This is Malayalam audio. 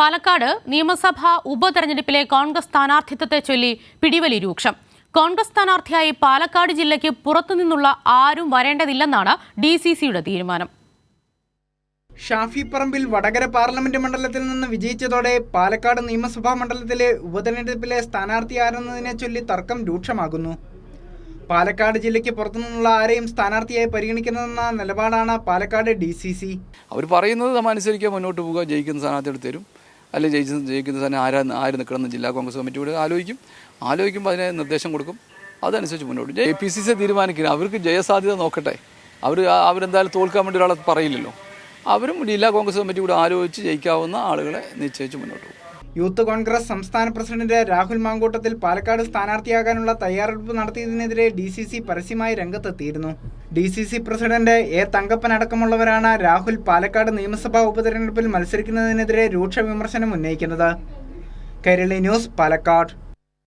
പാലക്കാട് നിയമസഭാ ഉപതെരഞ്ഞെടുപ്പിലെ കോൺഗ്രസ് സ്ഥാനാർത്ഥിത്വത്തെ ചൊല്ലി പിടിവലി രൂക്ഷം. കോൺഗ്രസ് സ്ഥാനാർത്ഥിയായി പാലക്കാട് ജില്ലയ്ക്ക് പുറത്തുനിന്നുള്ള ആരും വരേണ്ടതില്ലെന്നാണ് ഡി സി സിയുടെ തീരുമാനം. ഷാഫി പറമ്പിൽ വടകര പാർലമെന്റ് മണ്ഡലത്തിൽ നിന്ന് വിജയിച്ചതോടെ പാലക്കാട് നിയമസഭാ മണ്ഡലത്തിലെ ഉപതെരഞ്ഞെടുപ്പിലെ സ്ഥാനാർത്ഥി ആരെന്നതിനെ ചൊല്ലി തർക്കം രൂക്ഷമാകുന്നു. പാലക്കാട് ജില്ലയ്ക്ക് പുറത്തുനിന്നുള്ള ആരെയും സ്ഥാനാർത്ഥിയായി പരിഗണിക്കുന്നതെന്ന നിലപാടാണ് പാലക്കാട് ഡി സി സി അവർ പറയുന്നത് നമ്മൾ അനുസരിക്കാൻ മുന്നോട്ട് പോകുക ജയിക്കുന്ന സ്ഥാനാർത്ഥി എടുത്ത് തരും അല്ലെങ്കിൽ ജയിച്ച് ജയിക്കുന്ന സ്ഥലം ആരാ ആര് നിൽക്കണമെന്ന് ജില്ലാ കോൺഗ്രസ് കമ്മിറ്റി കമ്മിറ്റിയോട് ആലോചിക്കും. ആലോചിക്കുമ്പോൾ അതിനെ നിർദ്ദേശം കൊടുക്കും. അതനുസരിച്ച് മുന്നോട്ട്. എ പി സി സി തീരുമാനിക്കുന്നത് അവർക്ക് ജയസാധ്യത നോക്കട്ടെ. അവർ അവരെന്തായാലും തോൽക്കാൻ വേണ്ടി ഒരാളെ പറയില്ലല്ലോ. അവരും ജില്ലാ കോൺഗ്രസ് കമ്മിറ്റി കൂടെ ആലോചിച്ച് ജയിക്കാവുന്ന ആളുകളെ നിശ്ചയിച്ച് മുന്നോട്ട് പോകും. യൂത്ത് കോൺഗ്രസ് സംസ്ഥാന പ്രസിഡന്റ് രാഹുൽ മാങ്കൂട്ടത്തിൽ പാലക്കാട് സ്ഥാനാർത്ഥിയാകാനുള്ള തയ്യാറെടുപ്പ് നടത്തിയതിനെതിരെ ഡി സി സി പരസ്യമായി രംഗത്തെത്തിയിരുന്നു. D C C president A Thankappan അടക്കമുള്ളവരാണ് Rahul Palakkad നിയമസഭാ ഉപതെരഞ്ഞെടുപ്പിൽ മത്സരിക്കുന്നതിനെതിരെ രൂക്ഷ വിമർശനം ഉന്നയിക്കുന്നത്. കൈരളി ന്യൂസ് പാലക്കാട്.